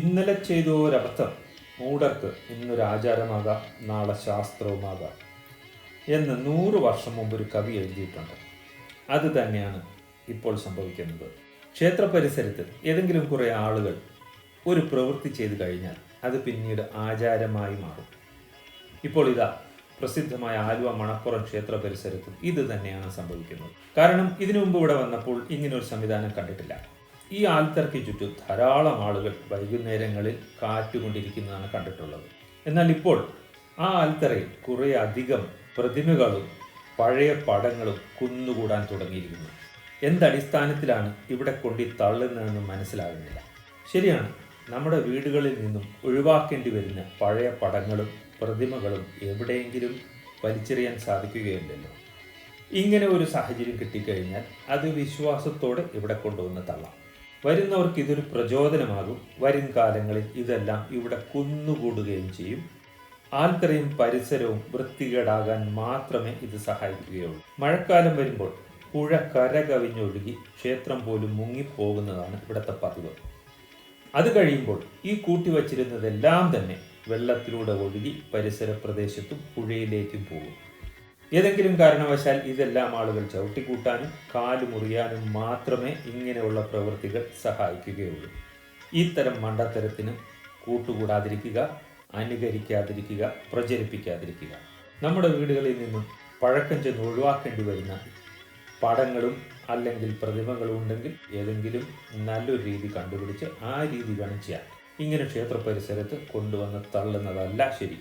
ഇന്നലെ ചെയ്ത ഒരർത്ഥം മൂടർക്ക് ഇന്നൊരു ആചാരമാകാം നാളെ ശാസ്ത്രവുമാകാം എന്ന് നൂറ് വർഷം മുമ്പ് ഒരു കവി എഴുതിയിട്ടുണ്ട്. അത് തന്നെയാണ് ഇപ്പോൾ സംഭവിക്കുന്നത്. ക്ഷേത്ര പരിസരത്ത് ഏതെങ്കിലും കുറേ ആളുകൾ ഒരു പ്രവൃത്തി ചെയ്തു കഴിഞ്ഞാൽ അത് പിന്നീട് ആചാരമായി മാറും. ഇപ്പോൾ ഇതാ പ്രസിദ്ധമായ ആലുവ മണപ്പുറം ക്ഷേത്ര പരിസരത്തും ഇത് തന്നെയാണ് സംഭവിക്കുന്നത്. കാരണം ഇതിനു മുമ്പ് ഇവിടെ വന്നപ്പോൾ ഇങ്ങനൊരു സംവിധാനം കണ്ടിട്ടില്ല. ഈ ആൽത്തറയ്ക്ക് ചുറ്റും ധാരാളം ആളുകൾ വൈകുന്നേരങ്ങളിൽ കാറ്റുകൊണ്ടിരിക്കുന്നതാണ് കണ്ടിട്ടുള്ളത്. എന്നാൽ ഇപ്പോൾ ആ ആൽത്തറയിൽ കുറേ അധികം പ്രതിമകളും പഴയ പടങ്ങളും കുന്നുകൂടാൻ തുടങ്ങിയിരിക്കുന്നു. എന്തടിസ്ഥാനത്തിലാണ് ഇവിടെ കൊണ്ടി തള്ളുന്നതെന്ന് മനസ്സിലാകുന്നില്ല. ശരിയാണ് നമ്മുടെ വീടുകളിൽ നിന്നും ഒഴിവാക്കേണ്ടി വരുന്ന പഴയ പടങ്ങളും പ്രതിമകളും എവിടെയെങ്കിലും വലിച്ചെറിയാൻ സാധിക്കുകയില്ലല്ലോ ഇങ്ങനെ ഒരു സാഹചര്യം കിട്ടിക്കഴിഞ്ഞാൽ അത് വിശ്വാസത്തോടെ ഇവിടെ കൊണ്ടുവന്ന് തള്ളാം. വരുന്നവർക്ക് ഇതൊരു പ്രചോദനമാകും. വരും കാലങ്ങളിൽ ഇതെല്ലാം ഇവിടെ കുന്നുകൂടുകയും ചെയ്യും. ആൽക്കറയും പരിസരവും വൃത്തികേടാകാൻ മാത്രമേ ഇത് സഹായിക്കുകയുള്ളൂ. മഴക്കാലം വരുമ്പോൾ പുഴ കര കവിഞ്ഞൊഴുകി ക്ഷേത്രം പോലും മുങ്ങിപ്പോകുന്നതാണ് ഇവിടുത്തെ പതിവ്. അത് കഴിയുമ്പോൾ ഈ കൂട്ടിവച്ചിരുന്നതെല്ലാം തന്നെ വെള്ളത്തിലൂടെ ഒഴുകി പരിസര പ്രദേശത്തും പുഴയിലേക്കും പോകും. ഏതെങ്കിലും കാരണവശാൽ ഇതെല്ലാം ആളുകൾ ചവിട്ടിക്കൂട്ടാനും കാൽ മുറിയാനും മാത്രമേ ഇങ്ങനെയുള്ള പ്രവൃത്തികൾ സഹായിക്കുകയുള്ളൂ. ഇത്തരം മണ്ടത്തരത്തിന് കൂട്ടുകൂടാതിരിക്കുക അനുകരിക്കാതിരിക്കുക പ്രചരിപ്പിക്കാതിരിക്കുക. നമ്മുടെ വീടുകളിൽ നിന്നും പഴക്കം ചെന്ന് ഒഴിവാക്കേണ്ടി വരുന്ന പടങ്ങളും അല്ലെങ്കിൽ പ്രതിമകളും ഉണ്ടെങ്കിൽ ഏതെങ്കിലും നല്ലൊരു രീതി കണ്ടുപിടിച്ച് ആ രീതി കാണിച്ചാൽ ഇങ്ങനെ ക്ഷേത്ര പരിസരത്ത് കൊണ്ടുവന്ന് തള്ളുന്നതല്ല ശരി.